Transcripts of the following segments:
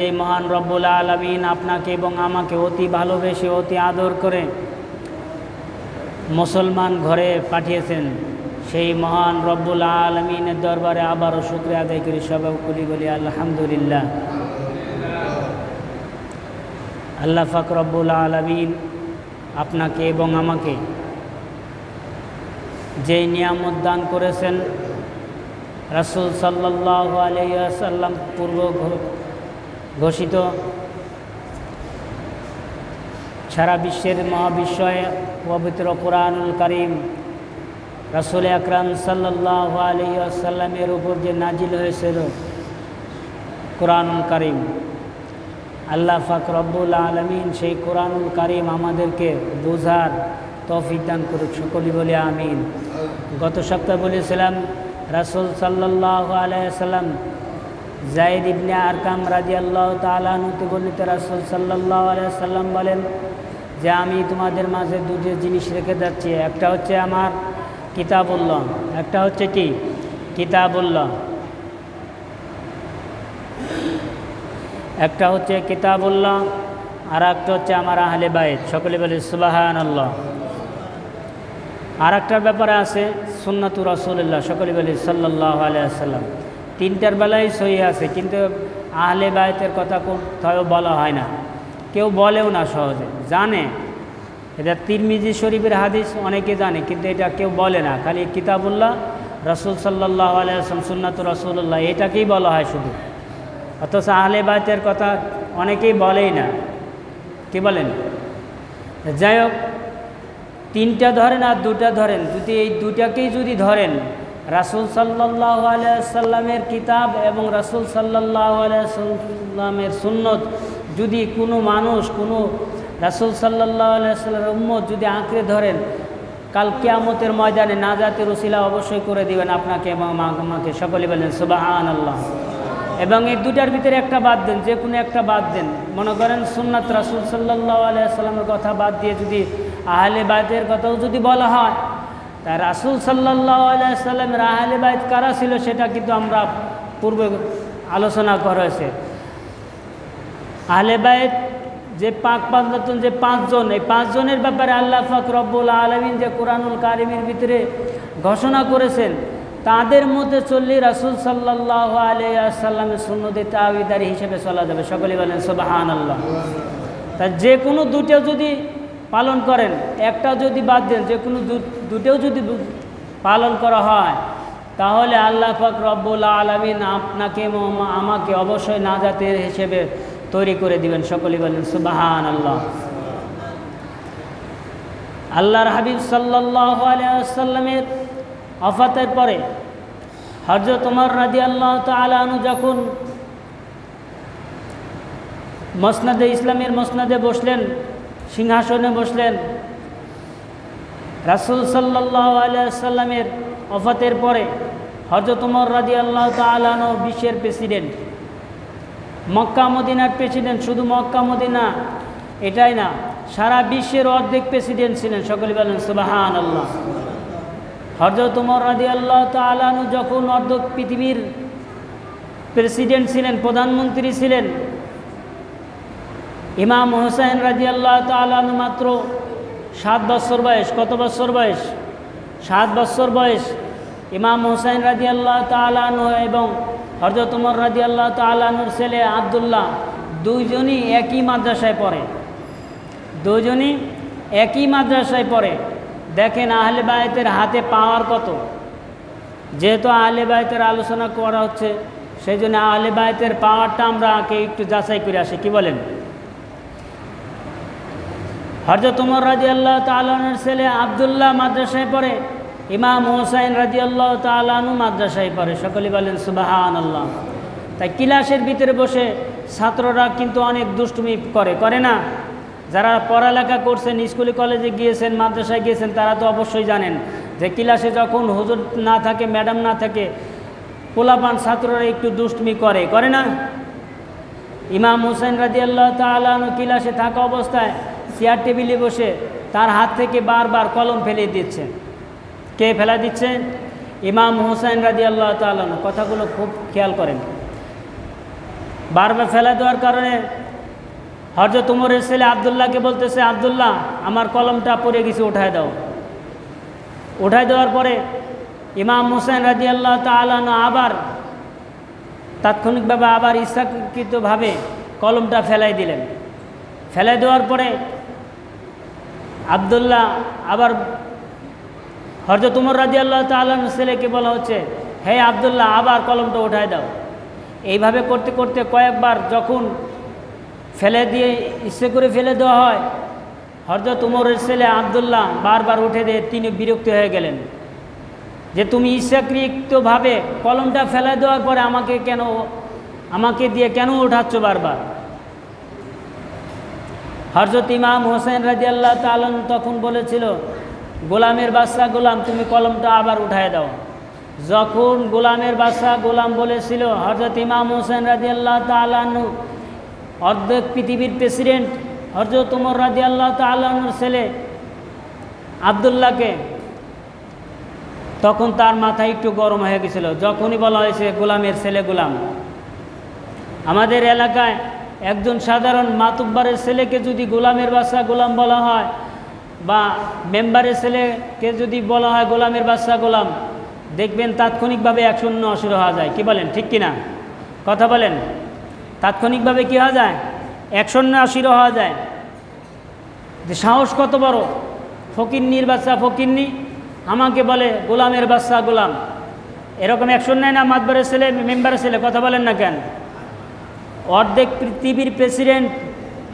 এই মহান রব্বুল আলমিন, আপনাকে এবং আমাকে অতি ভালোবেসে, অতি আদর করে মুসলমান ঘরে পাঠিয়েছেন। সেই মহান রব্বুল আলমিনের দরবারে আবারও শুক্রিয়া আদায় করি। সবাই করি বলি, আলহামদুলিল্লাহ। আল্লাহ ফাক রব্বুল আলমিন আপনাকে এবং আমাকে যেই নিয়ামত দান করেছেন, রাসুল সাল্লাহ আলিয়াসাল্লাম পূর্ব ঘ- ঘোষিত। সারা বিশ্বের মহাবিশ্বয়ে পবিত্র কোরআনুল করিম রাসুল আকরাম সাল্লাহ আলিয়াসাল্লামের উপর যে নাজিল হয়েছিল কোরআনুল করিম, আল্লাহ ফাক রব্বুল আলমিন সেই কোরআনুল করিম আমাদেরকে বোঝার তৌফিক দান করুক সকলি বলে আমিন। গত সপ্তাহে বলেছিলাম রাসুল সাল্লাহ আলাইসাল্লাম জাইদ ইবনে আরকাম রাজি আল্লাহ তালানুতে বর্ণিত রাসুল সাল্লাহ আলাইসাল্লাম বলেন যে আমি তোমাদের মাঝে দুটো জিনিস রেখে যাচ্ছি। একটা হচ্ছে আমার কিতাবুল্লাহ, একটা হচ্ছে কি? কিতাবুল্লাহ। একটা হচ্ছে কিতাবুল্লাহ আর একটা হচ্ছে আমার আহলে বাইত। সকলে বলে সুবাহান আল্লাহ আর একটার ব্যাপারে আছে সুন্নাতু রসুল্লাহ সকলে বলি সাল্লাহ আলিয়াল্লাম তিনটার বেলায় সহি আছে, কিন্তু আহলে বায়তের কথা কোথাও বলা হয় না। কেউ বলেও না সহজে। জানে। এটা তিরমিজি শরীফের হাদিস, অনেকে জানে, কিন্তু এটা কেউ বলে না। খালি কিতাবুল্লাহ, রসুল সাল্লাহ আলিয়াল্লাম সুন্নাতু রসুল্লাহ এটাকেই বলা হয় শুধু। অথচ আহলে বায়তের কথা অনেকেই বলেই না। কি বলেন? যাই হোক, তিনটা ধরেন আর দুটা ধরেন। যদি এই দুটাকেই যদি ধরেন রাসুল সাল্লাহ আলাইসাল্লামের কিতাব এবং রাসুল সাল্লাহ আলাইসাল্লামের সুন্নত, যদি কোনো মানুষ, কোনো রাসুল সাল্লাহ আলাইসাল্লামের উম্মত যদি আঁকড়ে ধরেন, কাল কেয়ামতের ময়দানে নাজাতের রসিলা অবশ্যই করে দিবেন আপনাকে এবং আমাকে। সকলে বলেন সুবাহান আল্লাহ এবং এই দুটার ভিতরে একটা বাদ দেন, যে কোনো একটা বাদ দেন। মনে করেন সুন্নাত রাসুল সাল্লাহ আলাইসাল্লামের কথা বাদ দিয়ে যদি আহলে বাদের কথাও যদি বলা হয় তা রাসুল সাল্লাহ আলাইসাল্লামের আহলে বাইত কারা ছিল সেটা কিন্তু আমরা পূর্বে আলোচনা করা হয়েছে আহলে বাইত যে পাক পাঁচজন, যে পাঁচজন, এই পাঁচজনের ব্যাপারে আল্লাহ ফাক রব্বুল আলমিন যে কোরআনুল কারিমের ভিতরে ঘোষণা করেছেন, তাদের মধ্যে চললে রাসুল সাল্লাহ আলিয়াসাল্লামের সুন্নতি তাবিদারি হিসেবে চলা যাবে। সকলে বলেন সুবাহান আল্লাহ তা যে কোনো দুটো যদি পালন করেন। একটা যদি বাদ দেন, যে কোনো দুটেও যদি পালন করা হয়, তাহলে আল্লাহ পাক রব্বুল আলমিন আপনাকে আমাকে অবশ্যই নাজাতের হিসেবে তৈরি করে দিবেন। সকলে বলেন সুবাহান আল্লাহ আল্লাহর হাবিব সাল্লাহ আলিয়াসাল্লামের অফাতের পরে হজরত তোমার রাজি আল্লাহ তালু যখন মসনাদে ইসলামের মসনাদে বসলেন সিংহাসনে বসলেন। রাসুল সাল্লাহ আলিয়াল্লামের অফাতের পরে হজরত উমর রাজি আল্লাহ তালানো বিশ্বের প্রেসিডেন্ট। মক্কা, মদিনার প্রেসিডেন্ট। শুধু মক্কা, মদিনা এটাই না, সারা বিশ্বের অর্ধেক প্রেসিডেন্ট ছিলেন। সকলে বলেন সুবাহান আল্লাহ হজরত উমর রাজি আল্লাহ তালানু যখন অর্ধেক পৃথিবীর প্রেসিডেন্ট ছিলেন, প্রধানমন্ত্রী ছিলেন ইমাম হোসেন রাজি আল্লাহ তালানু মাত্র সাত বছর বয়স, কত বছর বয়স? সাত বছর বয়স। ইমাম হোসেন রাজি আল্লাহ তালানু এবং হরজত উমর রাজি আল্লাহ তালানুর ছেলে আবদুল্লাহ দুইজনই একই মাদ্রাসায় পড়ে। দুজনই একই মাদ্রাসায় পড়ে। দেখেন আহলে বায়তের হাতে পাওয়ার কত? যেহেতু আহলে বায়তের আলোচনা করা হচ্ছে সেই জন্য আহলে বায়তের পাওয়ারটা আমরা আগে একটু যাচাই করে আসি, কি বলেন? হরজত উমর রাজি আল্লাহ তালানের ছেলে আবদুল্লাহ মাদ্রাসায় পড়ে, ইমাম হোসাইন রাজি আল্লাহ তালানু মাদ্রাসায় পড়ে। সকলে বলেন সুবাহান আল্লাহ তাই ক্লাসের ভিতরে বসে ছাত্ররা কিন্তু অনেক দুষ্টুমি করে করে না। যারা পড়ালেখা করছেন, স্কুলে, কলেজে গিয়েছেন, মাদ্রাসায় গিয়েছেন, তারা তো অবশ্যই জানেন যে ক্লাসে যখন হুজুর না থাকে, ম্যাডাম না থাকে, পোলাপান ছাত্ররা একটু দুষ্টুমি করে করে না? ইমাম হুসেন রাজি আল্লাহ তালু ক্লাসে থাকা অবস্থায় চেয়ার টেবিলে বসে তার হাত থেকে বারবার কলম ফেলে দিচ্ছে কে ফেলা দিচ্ছে ইমাম হুসাইন রাজি আল্লাহ তালন কথাগুলো খুব খেয়াল করেন। বারবার ফেলা দেওয়ার কারণে হজরত উমরের ছেলে আবদুল্লাহকে বলতেছে, আবদুল্লাহ, আমার কলমটা পড়ে গেছে, উঠায় দাও। উঠায় দেওয়ার পরে ইমাম হোসেন রাজি আল্লাহ তালানো আবার তাৎক্ষণিকভাবে আবার ইচ্ছাকৃতভাবে কলমটা ফেলাই দিলেন ফেলাই দেওয়ার পরে আবদুল্লাহ, আবার হরজত উমর রাজি আল্লাহ তাল্লাহ ছেলেকে বলা হচ্ছে, হে আবদুল্লাহ, আবার কলমটা উঠায় দাও। এইভাবে করতে করতে কয়েকবার যখন ফেলে দিয়ে, ইচ্ছে করে ফেলে দেওয়া হয় হরজত উমরের ছেলে আবদুল্লাহ বারবার উঠে দিয়ে তিনি বিরক্ত হয়ে গেলেন। যে তুমি ইচ্ছাকৃতভাবে কলমটা ফেলে দেওয়ার পরে আমাকে কেন, আমাকে দিয়ে কেন উঠাচ্ছ বারবার? হরজত ইমাম হোসেন রাজি আল্লাহ তালন তখন বলেছিল, গোলামের বাদশাহ গোলাম, তুমি কলমটা আবার উঠায় দাও। যখন গোলামের বাদশাহ গোলাম বলেছিল হরজত ইমাম হোসেন রাজি আল্লাহ তালানু অর্ধেক পৃথিবীর প্রেসিডেন্ট হরজত উমর রাজি আল্লাহ তালানুর ছেলে আবদুল্লাহকে। তখন তার মাথা একটু গরম হয়ে গেছিল। যখনই বলা হয়েছে, গোলামের ছেলে গোলাম। আমাদের এলাকায় একজন সাধারণ মাতুব্বারের ছেলেকে যদি গোলামের বাচ্চা গোলাম বলা হয়, বা মেম্বারের ছেলেকে যদি বলা হয় গোলামের বাচ্চা গোলাম, দেখবেন তাৎক্ষণিকভাবে এক শূন্য অসুর হওয়া যায়। কি বলেন, ঠিক কিনা? কথা বলেন। তাৎক্ষণিকভাবে কি হওয়া যায়? এক শূন্য অসির হওয়া যায়। যে সাহস কত বড়। ফকিন্নির বাচ্চা ফকিন্নি আমাকে বলে, গোলামের বাচ্চা গোলাম। এরকম এক নেয় না মাতবারের ছেলে, মেম্বারের ছেলে, কথা বলেন না কেন? অর্ধেক পৃথিবীর প্রেসিডেন্ট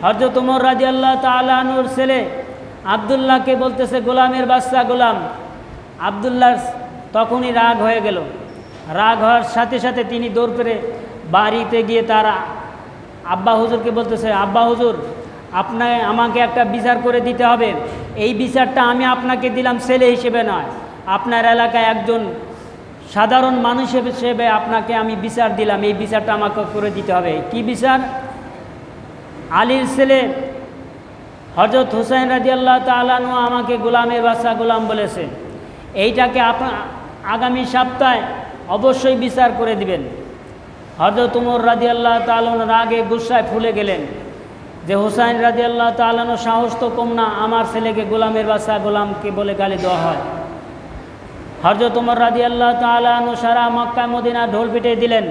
হরজত উমর রাজি আল্লাহ তালানুর ছেলে আবদুল্লাহকে বলতেছে, গোলামের বাচ্চা গোলাম। আবদুল্লাহ তখনই রাগ হয়ে গেল। রাগ হওয়ার সাথে সাথে তিনি দৌড় পেরে বাড়িতে গিয়ে তার আব্বা হুজুরকে বলতেছে, আব্বা হুজুর আপনার আমাকে একটা বিচার করে দিতে হবে। এই বিচারটা আমি আপনাকে দিলাম, ছেলে হিসেবে নয়। আপনার এলাকায় একজন সাধারণ মানুষ হিসেবে আপনাকে আমি বিচার দিলাম, এই বিচারটা আমাকে করে দিতে হবে। কি বিচার? আলীর ছেলে হজরত হুসাইন রাজি আল্লাহ তালানু আমাকে গোলামের বাচ্চা গোলাম বলেছে। এইটাকে আগামী সপ্তাহে অবশ্যই বিচার করে দিবেন। হজরত উমর রাজি আল্লাহ তালন রাগে গুসায় ফুলে গেলেন। যে হুসাইন রাজি আল্লাহ তালানো সাহস তো কম না, আমার ছেলেকে গোলামের বাচ্চা গোলামকে বলে গালি দেওয়া হয়। হরজত উমর রাজি আল্লাহ তালানু সারা মক্কা, মদিনা ঢোল পিটে দিলেন।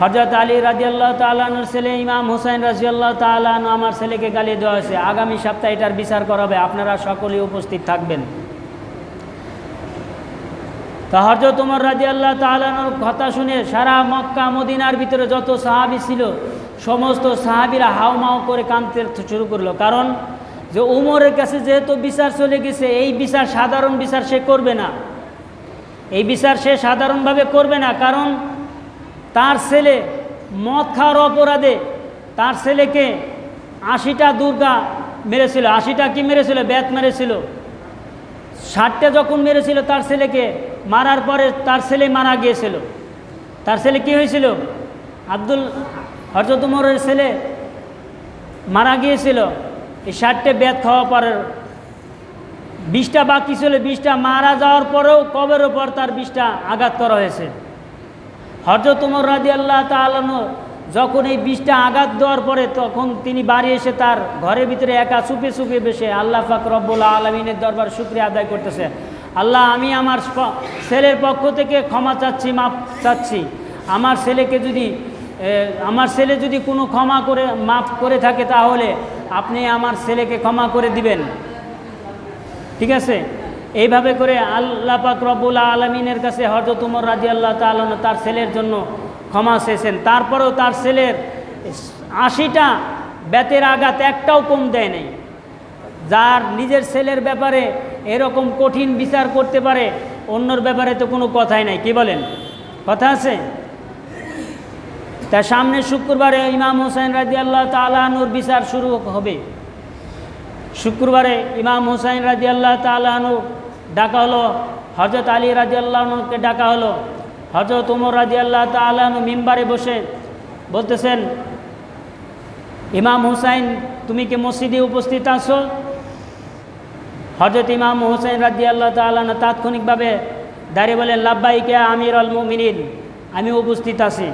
হজরত আলী রাজি আল্লাহ তালানুর ছেলে, ইমাম হুসাইন রাজি আল্লাহ তালানু আমার ছেলেকে গালি দেওয়া হয়েছে। আগামী সপ্তাহে এটার বিচার করাবে। আপনারা সকলেই উপস্থিত থাকবেন। তা হরজত উমর রাজি আল্লাহ তালানোর কথা শুনে সারা মক্কা, মদিনার ভিতরে যত সাহাবি ছিল, সমস্ত সাহাবিরা হাওমাও করে কাঁদতে শুরু করল। কারণ যে উমরের কাছে যেহেতু বিচার চলে গেছে, এই বিচার সাধারণ বিচার সে করবে না। এই বিচার সে সাধারণভাবে করবে না, কারণ তার ছেলে মদ খাওয়ার অপরাধে তার ছেলেকে আশিটা দুর্গা মেরেছিল। আশিটা কি মেরেছিল? ব্যাত মেরেছিল। ষাটটা যখন মেরেছিল, তার ছেলেকে মারার পরে তার ছেলে মারা গিয়েছিল। তার ছেলে কি হয়েছিল? আব্দুল হরজত উমরের ছেলে মারা গিয়েছিল। এই ষাটটে ব্যাত খাওয়া পরে বিষটা বাকি ছিল বিষটা মারা যাওয়ার পরেও কবের ওপর তার বিষটা আঘাত করা হয়েছে। হরজত উমর রাজি আল্লাহ তালানো যখন এই বিষটা আঘাত দেওয়ার পরে তখন তিনি বাড়ি এসে তার ঘরের ভিতরে একা চুপে চুপে বসে আল্লাহ ফাক রব্বুল আলমিনের দরবার শুক্রিয়া আদায় করতেছে। আল্লাহ, আমি আমার ছেলের পক্ষ থেকে ক্ষমা চাচ্ছি মাপ চাচ্ছি। আমার ছেলেকে যদি আমার ছেলে যদি কোনো ক্ষমা করে, মাফ করে থাকে তাহলে আপনি আমার ছেলেকে ক্ষমা করে দিবেন। ঠিক আছে? এইভাবে করে আল্লাহ পাক রব্বুল আলমিনের কাছে হজরত উমর রাজি আল্লাহ তালন তার ছেলের জন্য ক্ষমা চেয়েছেন। তারপরেও তার ছেলের আশিটা ব্যাতের আঘাত একটাও কম দেয় নাই। যার নিজের ছেলের ব্যাপারে এরকম কঠিন বিচার করতে পারে, অন্যর ব্যাপারে তো কোনো কথাই নাই। কি বলেন? কথা আছে? তা সামনে শুক্রবারে ইমাম হোসেন রাজি আল্লাহ তালানুর বিচার শুরু হবে। শুক্রবারে ইমাম হুসাইন রাজি আল্লাহ তালাহনু ডাকা হলো হজরত আলী রাজি আল্লাহনুকে ডাকা হলো। হজরত উমর রাজি আল্লাহ তালাহনু মিম্বারে বসে বলতেছেন, ইমাম হুসাইন, তুমি কি মসজিদে উপস্থিত আছো? হজরত ইমাম হুসাইন রাজি আল্লাহ তালাহন তাৎক্ষণিকভাবে দাঁড়িয়ে বলেন লাব্বাইকে আমির আল মুমিনিন, আমি উপস্থিত আছি।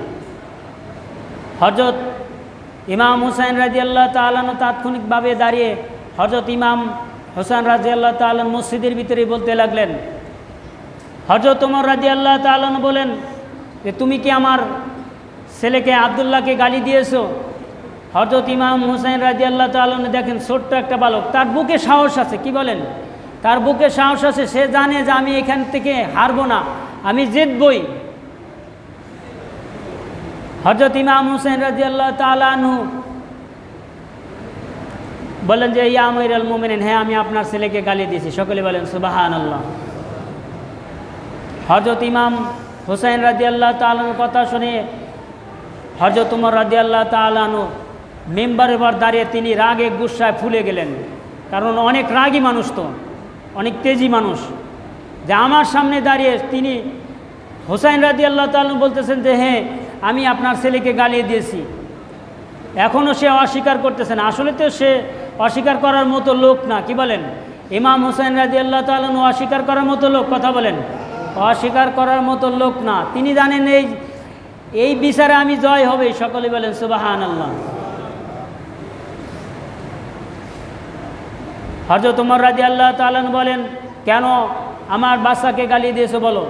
হজরত ইমাম হুসাইন রাজি আল্লাহ তালানো তাৎক্ষণিকভাবে দাঁড়িয়ে হজরত ইমাম হোসেন রাজি আল্লাহ তালন মসজিদের ভিতরে বলতে লাগলেন হজরত ওমর রাজি আল্লাহ তালন বলেন যে, তুমি কি আমার ছেলেকে আবদুল্লাহকে গালি দিয়েছ? হজরত ইমাম হুসাইন রাজি আল্লাহ তালন দেখেন, ছোট্ট একটা বালক, তার বুকে সাহস আছে, কি বলেন? তার বুকে সাহস আছে, সে জানে যে আমি এখান থেকে হারবো না, আমি জিতবই। হজরত ইমাম হুসেন রাজি আল্লাহ তালু বলেন যে, ইয়া আমির আল মোমেন হ্যাঁ আমি আপনার ছেলেকে গালি দিয়েছি। সকলে বলেন সুবাহান আল্লাহ হজরত ইমাম হুসাইন রাজি আল্লাহ তালানোর কথা শুনে হজরত উমর রাজি আল্লাহ তালানু মেম্বারের পর দাঁড়িয়ে তিনি রাগে গুসায় ফুলে গেলেন। কারণ অনেক রাগী মানুষ তো, অনেক তেজি মানুষ। যে আমার সামনে দাঁড়িয়ে তিনি হোসাইন রাজি আল্লাহ তালন বলতেছেন যে হ্যাঁ আমি আপনার ছেলেকে গালিয়ে দিয়েছি। এখনও সে অস্বীকার করতেছেন আসলে তো সে অস্বীকার করার মতো লোক না। কি বলেন? ইমাম হোসেন রাজি আল্লাহ তালন অস্বীকার করার মতো লোক, কথা বলেন। অস্বীকার করার মতো লোক না। তিনি জানেন এই এই বিচারে আমি জয় হবে সকলে বলেন সুবাহান আল্লাহ হজরত উমর রাজি আল্লাহ তালন বলেন, কেন আমার বাচ্চাকে গালি দিয়েছে বলো?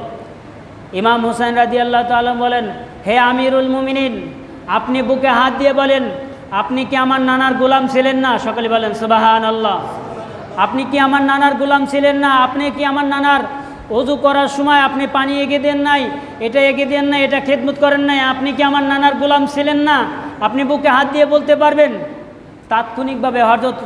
ইমাম হোসেন রাজি আল্লাহ তালন বলেন, হে আমিরুল মুমিনিন, আপনি বুকে হাত দিয়ে বলেন, আপনি কি আমার নানার গোলাম ছিলেন না? সকলে বলেন সুবাহান আল্লাহ আপনি কি আমার নানার গোলাম ছিলেন না? আপনি কি আমার নানার অজু করার সময় আপনি পানি এগিয়ে দেন নাই? এটা এগিয়ে দেন নাই, এটা খেদমত করেন নাই। আপনি কি আমার নানার গোলাম ছিলেন না? আপনি বুকে হাত দিয়ে বলতে পারবেন। তাৎক্ষণিকভাবে হজরত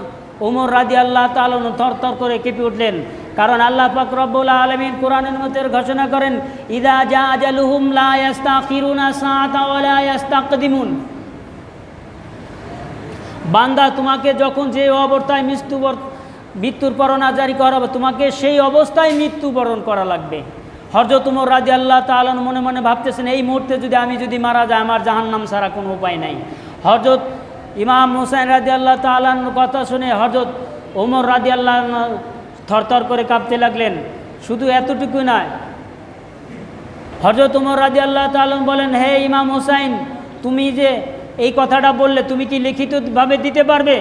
ওমর রাজি আল্লাহ তালন থর থর করে কেঁপে উঠলেন। কারণ আল্লাহ পাক রব্বুল আলমিন কোরআনের মধ্যে ঘোষণা করেন, ইদা জা আজালুহুম লা ইয়াস্তাখিরুনা সাআতা ওয়া লা ইয়াস্তাকদিমুন। বান্দা তোমাকে যখন যে অবস্থায় মৃত্যু মৃত্যুর পরনা জারি করা তোমাকে সেই অবস্থায় মৃত্যুবরণ করা লাগবে। হরজত উমর রাজি আল্লাহ তালন মনে মনে ভাবতেছেন, এই মুহূর্তে যদি আমি যদি মারা যাই, আমার জাহান্নাম ছাড়া কোনো উপায় নাই। হরজত ইমাম হুসাইন রাজি আল্লাহ তালান কথা শুনে হরজত ওমর রাজি আল্লাহ থরথর করে কাঁপতে লাগলেন। শুধু এতটুকু নয় হরজত উমর রাজি আল্লাহ তালন বলেন, হে ইমাম হুসাইন, তুমি যে এই কথাটা বললে, তুমি কি লিখিতভাবে দিতে পারবে?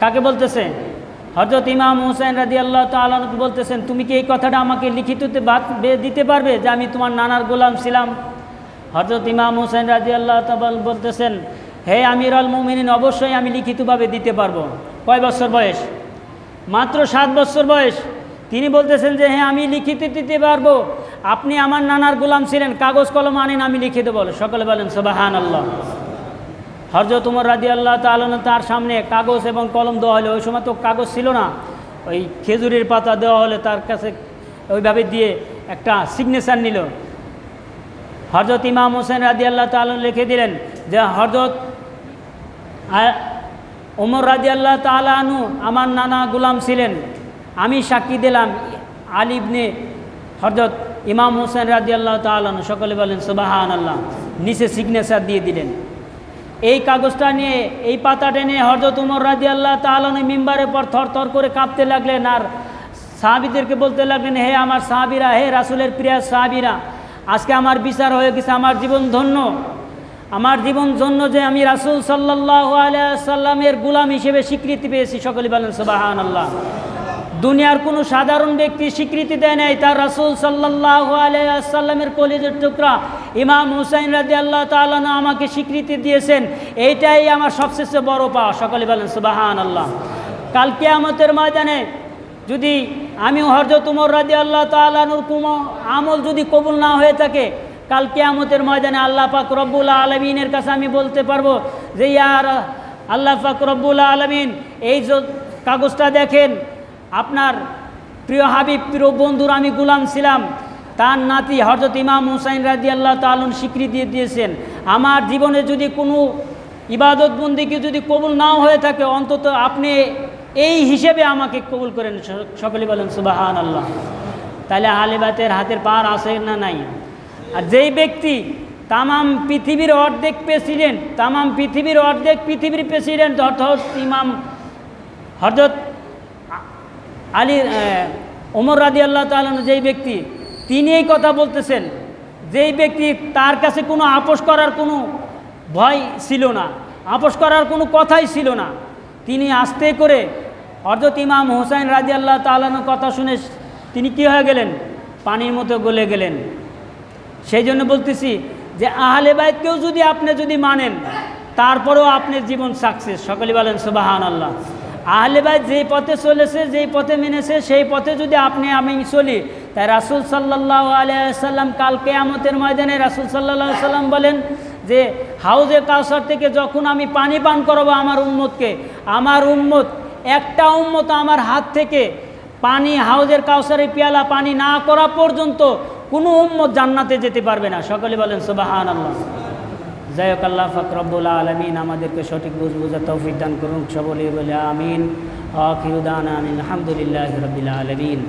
কাকে বলতেছে? হজরত ইমাম হুসাইন রাজি আল্লাহ তালনকে বলতেছেন, তুমি কি এই কথাটা আমাকে লিখিততে দিতে পারবে যে আমি তোমার নানার গোলাম ছিলাম? হজরত ইমাম হুসাইন রাজি আল্লাহ তাল বলতেছেন, হে আমির আল মুমিনিন, অবশ্যই আমি লিখিতভাবে দিতে পারব। কয় বছর বয়স? মাত্র সাত বছর বয়স। তিনি বলতেছেন যে হ্যাঁ আমি লিখিতে দিতে পারব। আপনি আমার নানার গোলাম ছিলেন, কাগজ কলম আনেন, আমি লিখে দেবো। সকলে বলেন সবাহান আল্লাহ হরজত উমর রাজি আল্লাহ তালন তার সামনে কাগজ এবং কলম দেওয়া হলে। ওই সময় তো কাগজ ছিল না। ওই খেজুরির পাতা দেওয়া হলে, তার কাছে ওইভাবে দিয়ে একটা সিগনেচার নিল। হরজত ইমাম হোসেন রাজি আল্লাহ তালন লিখে দিলেন যে হরজত ওমর রাজি আল্লাহ তালানু আমার নানা গুলাম ছিলেন। আমি সাক্ষী দিলাম আলিবনে হরজত ইমাম হোসেন রাজি আল্লাহ তালানু সকলে বলেন সুবাহান আল্লাহ নিচে সিগনেচার দিয়ে দিলেন। এই কাগজটা নিয়ে, এই পাতাটা নিয়ে হরজত উমর রাজি আল্লাহ তালানু মিম্বারের পর থর থর করে কাঁপতে লাগলেন আর সাহাবিদেরকে বলতে লাগলেন, হে আমার সাহাবিরা, হে রাসুলের প্রিয়া সাহাবিরা, আজকে আমার বিচার হয়ে গেছে, আমার জীবন ধন্য। আমার জীবন জন্য যে আমি রাসুল সাল্লাহ সাল্লামের গুলাম হিসেবে স্বীকৃতি পেয়েছি সকলে বলেন সবাহান আল্লাহ দুনিয়ার কোনো সাধারণ ব্যক্তি স্বীকৃতি দেয় নাই, তার রাসুল সাল্লাহ আলাইসাল্লামের কলিজের টুকরা। ইমাম হুসাইন রাজি আল্লাহ তালন আমাকে স্বীকৃতি দিয়েছেন, এইটাই আমার সবচেয়ে বড় পাওয়া সকলে বলেন সুবাহান আল্লাহ কাল কেয়ামতের ময়দানে যদি আমি হরজত উমর রাজি আল্লাহ তালানুর কুম আমল যদি কবুল না হয়ে থাকে কাল কেয়ামতের ময়দানে আল্লাহ পাক রব্বুল আলমিনের কাছে আমি বলতে পারব যে ইয়ার আল্লাহ পাক রব্বুল আলমিন, এই যে কাগজটা দেখেন, আপনার প্রিয় হাবিব, প্রিয় বন্ধুর আমি গুলাম ছিলাম, তার নাতি হরজত ইমাম হুসাইন রাজি আল্লাহ তালন স্বীকৃতি দিয়েছেন। আমার জীবনে যদি কোনো ইবাদত বন্দিকে যদি কবুল নাও হয়ে থাকে, অন্তত আপনি এই হিসেবে আমাকে কবুল করেন। সকলে বলেন সুবাহান আল্লাহ তাহলে আলেবাতের হাতের পার আছে না নাই? আর যেই ব্যক্তি তামাম পৃথিবীর অর্ধেক প্রেসিডেন্ট, তামাম পৃথিবীর অর্ধেক পৃথিবীর প্রেসিডেন্ট অর্থাৎ ইমাম হরজত আলী ওমর রাদি আল্লাহ তালন যেই ব্যক্তি তিনি এই কথা বলতেছেন, যেই ব্যক্তি তার কাছে কোনো আপোষ করার কোনো ভয় ছিল না, আপোষ করার কোনো কথাই ছিল না, তিনি আস্তে করে হজরত ইমাম হোসাইন রাজি আল্লাহ তালানোর কথা শুনে তিনি কী হয়ে গেলেন? পানির মতো গলে গেলেন। সেই জন্য বলতেছি যে আহলে বাইতকেও যদি আপনি যদি মানেন, তারপরেও আপনার জীবন সাকসেস সকলে বলেন সুবাহান আল্লাহ আহলে বাইত যেই পথে চলেছে, যেই পথে মেনেছে, সেই পথে যদি আপনি আমি চলি, তাই রাসুল সাল্লাহ আলিয়াল্লাম কাল কেয়ামতের ময়দানে রাসুল সাল্লাহ সাল্লাম বলেন যে, হাউজে কাউসার থেকে যখন আমি পানি পান করাবো আমার উম্মতকে, আমার উম্মত, একটা উম্মত আমার হাত থেকে পানি, হাউজের কাউসারের পেয়ালা পানি না করা পর্যন্ত কোনো উম্মত জান্নাতে যেতে পারবে না। সকলে বলেন সুবাহান আল্লাহ যাই আল্লাহ ফকরবুল আলমিন আমাদেরকে সঠিক বুঝ বুঝা তৌফিক দান করুন সবলে বলে আমিন। আখিরুদান আমিন আলহামদুলিল্লাহ রবিল আলমিন।